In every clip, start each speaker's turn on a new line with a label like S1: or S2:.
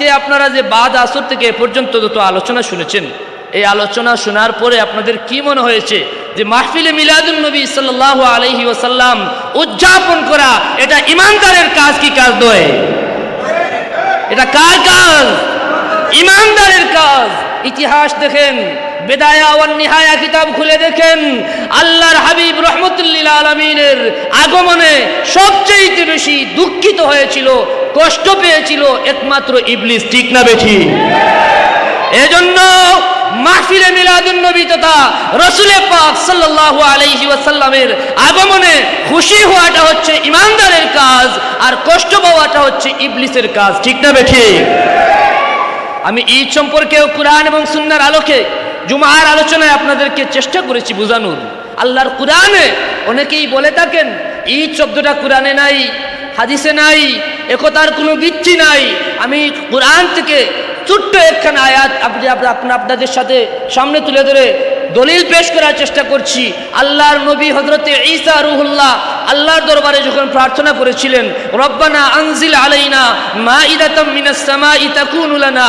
S1: আজকে আপনারা যে বাদ আসর থেকে এ পর্যন্ত যত আলোচনা শুনেছেন, এই আলোচনা শোনার পরে আপনাদের কি মনে হয়েছে যে মাহফিলে মিলাদুল নবী সাল্লাহ আলহি ওসাল্লাম উদযাপন করা, এটা ইমানদারের কাজ কি কাজ নয়? এটা কার কাজ? ইমানদারের কাজ। ইতিহাস দেখেন বেদায়া ওয়ান কিতাব খুলে দেখেন, আল্লাহর হাবিব রহমতুল্লিল আলমিনের আগমনে সবচেয়ে বেশি দুঃখিত হয়েছিল, কষ্ট পেয়েছিল একমাত্র ইবলিস, ঠিক না বেঠি? এজন্য মাহফিলে মিলাদুন নবী তথা রসুলে পাক সাল্লাল্লাহু আলাইহি ওয়াসাল্লামের আগমনে খুশি হওয়াটা হচ্ছে ইমানদারের কাজ আর কষ্ট পাওয়াটা হচ্ছে ইবলিসের কাজ, ঠিক না বেঠি? আমি ঈদ সম্পর্কেও কোরআন এবং সুন্নার আলোকে জুমার আলোচনায় আপনাদেরকে চেষ্টা করেছি বোঝানোর। আল্লাহর কোরআনে অনেকেই বলে থাকেন, ঈদ শব্দটা কোরআনে নাই, হাদিসে নাই, একতার কোনো বিচ্ছি নাই। আমি কোরআন থেকে ছোট্ট একখানা আয়াত আপনি আপনি, আপনাদের সাথে সামনে তুলে ধরে দলিল পেশ করার চেষ্টা করছি। আল্লাহর নবী হজরতে ঈসা রুহুল্লাহ আল্লাহর দরবারে যখন প্রার্থনা করেছিলেন, রব্বানা আনজিল আলাইনা মা ইদাতাম মিনাস সামাই তাকুনু লানা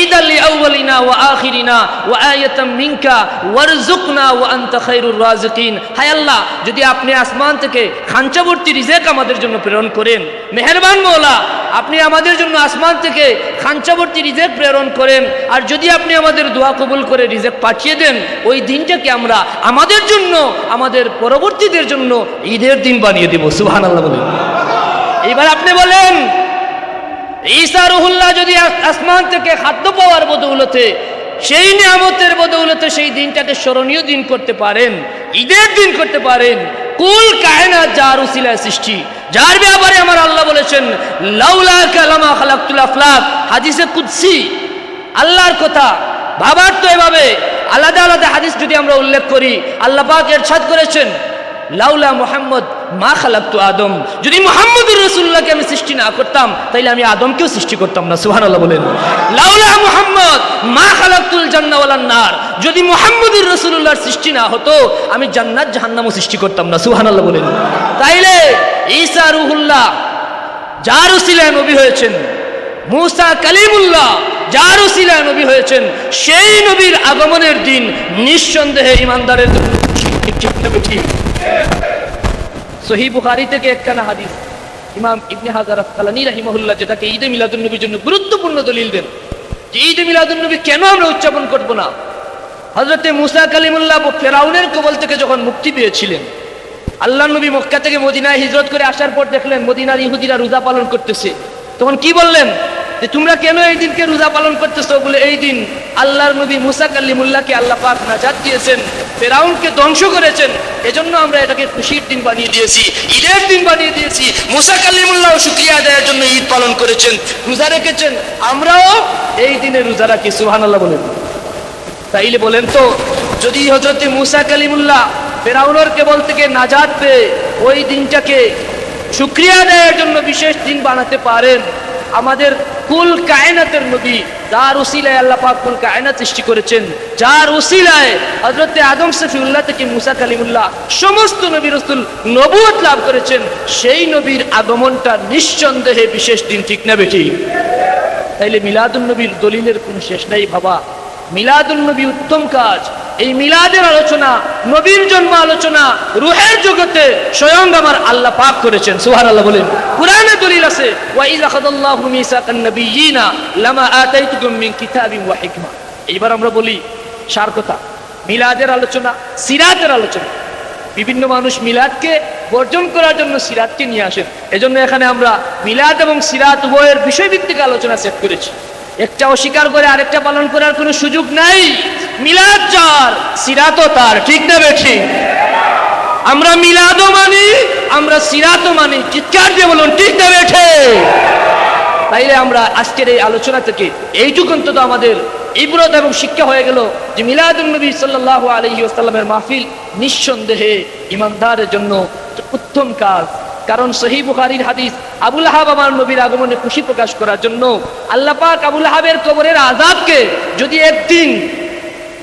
S1: ঈদাল লিআউয়ালিনা ওয়া আখিরিনা ওয়া আয়াতাম মিনকা ওয়ারযুকনা ওয়া আনতা খায়রুর রাযিকিন। হায় আল্লাহ, যদি আপনি আসমান থেকে খাঞ্চাবর্তী রিজেক আমাদের জন্য প্রেরণ করেন, মেহেরবান মওলা আপনি আমাদের জন্য আসমান থেকে খাঞ্চাবর্তী রিজেক প্রেরণ করেন, আর যদি আপনি আমাদের দোয়া কবুল করে রিজেক পাঠিয়ে দেন, ওই দিনটাকে আমরা আমাদের জন্য, আমাদের পরবর্তীদের জন্য ঈদের দিন বানিয়ে দেব সুহান আল্লাহ বলেন। এইবার আপনি বলেন, ঈসা যদি আসমান থেকে খাদ্য পাওয়ার বদৌলতে, সেই নিয়ামতের বদৌলতে সেই দিনটাকে স্মরণীয় দিন করতে পারেন, ঈদের দিন করতে পারেন, কুল কায়না যার উসিলায় সৃষ্টি, যার ব্যাপারে আমার আল্লাহ বলেছেন, লাউলা কালামা খালাকুল আফলাক, হাদিসে কুদসি, আল্লাহর কথা, ভাবার তো এভাবে, আলাদা আলাদা হাদিস যদি আমরা উল্লেখ করি, আল্লাহ পাক এরশাদ করেছেন লাউলা মোহাম্মদ মা খালাক্তু আদম। যদি মোহাম্মদুর রসুল্লাহকে আমি সৃষ্টি না করতাম, তাইলে আমি আদমকেও সৃষ্টি করতাম না সুহান আল্লাহ বলেন। লাউলা মোহাম্মদ মা খালাক্তুল জান্নাওয়ালান নার। যদি মোহাম্মদুর রসুল্লাহর সৃষ্টি না হতো, আমি জান্নাত জাহান্নামও সৃষ্টি করতাম না সুহান আল্লাহ বলেন। তাইলে ঈসা রুহুল্লাহ যার উসিলায় নবী হয়েছেন, মুসা কালিমুল্লাহ যার উসিলায় নবী হয়েছেন, সেই নবীর আগমনের দিন নিঃসন্দেহে ইমানদারের জন্য সহি বুখারি থেকে একখানা হাদিস। ইমাম ইবনে হাজার আফকালানি রাহিমাহুল্লাহ যেটাকে ঈদে মিলাদুল নবীর জন্য গুরুত্বপূর্ণ দলিল দেন, যে ঈদে মিলাদুল নবী কেন আমরা উদযাপন করব না? হজরতে মুসা কালিমুল্লাহ ফেরাউনের কবল থেকে যখন মুক্তি পেয়েছিলেন আল্লাহ নবী মক্কা থেকে মদিনায় হিজরত করে আসার পর দেখলেন মদিনার ইহুদিরা রোজা পালন করতেছে। তখন কি বললেন? যে তোমরা কেন এই দিনকে রোজা পালন করতেছ বলে এই দিন আল্লাহর নবী মুসা কাল্লিমুল্লাহকে আল্লাহ পাক নাজাত দিয়েছেন, ফেরাউনকে ধ্বংস করেছেন, এজন্য আমরা এটাকে খুশির দিন বানিয়ে দিয়েছি, ঈদের দিন বানিয়ে দিয়েছি, মুসা কাল্লিমুল্লাহ শুক্রিয়া আদায়ের জন্য ঈদ পালন করেছেন, রোজা রেখেছেন, আমরাও এই দিনে রোজা রাখি সুহান আল্লাহ বলেন তাইলে বলেন তো, যদি হজরতে মুসা কালিমুল্লাহ ফেরাউনের কেবল থেকে নাজাদ পেয়ে ওই দিনটাকে শুক্রিয়া দেওয়ার জন্য বিশেষ দিন বানাতে পারেন আমাদের কুল কায়নাতের নবী, যার উসিলায় আল্লাহ পাক কুল কায়নাত সৃষ্টি করেছেন, যার উসিলায় হজরতে আদম সফিউল্লাহ থেকে মুসা কালিমুল্লাহ সমস্ত নবী রসুল নবুয়ত লাভ করেছেন, সেই নবীর আগমনটা নিঃসন্দেহে বিশেষ দিন ঠিক না বেঠি। তাইলে মিলাদুল নবীর দলিলের কোনো শেষ নাই বাবা। মিলাদুল নবী উত্তম কাজ। এই মিলাদের আলোচনা, নবীর জন্ম আলোচনা, রুহের জগতে স্বয়ং আমার আল্লাহ পাক করেছেন সুহার আল্লাহ বলেন। কোরআনে দলিল আছে, ওয়া আখাদাল্লাহু মিসাকান নাবিয়িনা লামা আতাইতুকুম মিন কিতাবিন ওয়া হিকমা। এইবার আমরা বলি, সার কথা, মিলাদের আলোচনা, সিরাতের আলোচনা। বিভিন্ন মানুষ মিলাদকে বর্জন করার জন্য সিরাতকে নিয়ে আসেন। এজন্য এখানে আমরা মিলাদ এবং সিরাত উভয়ের বিষয়ভিত্তিক আলোচনা সেট করেছি। একটা অস্বীকার করে আরেকটা পালন করার কোনো সুযোগ নাই। মিলাদ যার, সিরাতও তার, ঠিক না বেঠি? আমরা মিলাদও মানি, আমরা সিরাতও মানি, চিৎকার দিয়ে বলুন, ঠিক না বেঠে? তাইলে আমরা আজকের এই আলোচনা থেকে এইটুকু অন্তত আমাদের ইবরত এবং শিক্ষা হয়ে গেল যে মিলাদুল নবী সাল্লাহ আলহি মাহফিল নিঃসন্দেহে ইমানদারের জন্য উত্তম কাজ। কারণ সহি বুখারির হাদিস আবুল আহাব আমার নবীর আগমনে খুশি প্রকাশ করার জন্য আল্লাহ পাক আবুল আহাবের কবরের আজাবকে যদি একদিন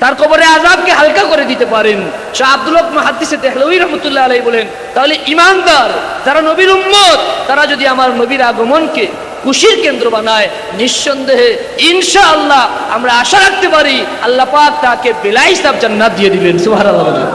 S1: তার কবরে আজাবকে হালকা করে দিতে পারেন, শাহ আব্দুল মাহাদ্দিসে তেহলবী রহমতুল্লাহ আলাই বলেন, তাহলে ইমানদার, যারা নবীর উম্মত, তারা যদি আমার নবীর আগমনকে খুশির কেন্দ্র বানায়, নিঃসন্দেহে ইনশাআল্লাহ আমরা আশা রাখতে পারি আল্লাহ পাক তাকে বেলাই সাহেব জান্নাত দিয়ে দিবেন, সুবহানাল্লাহ বলেন।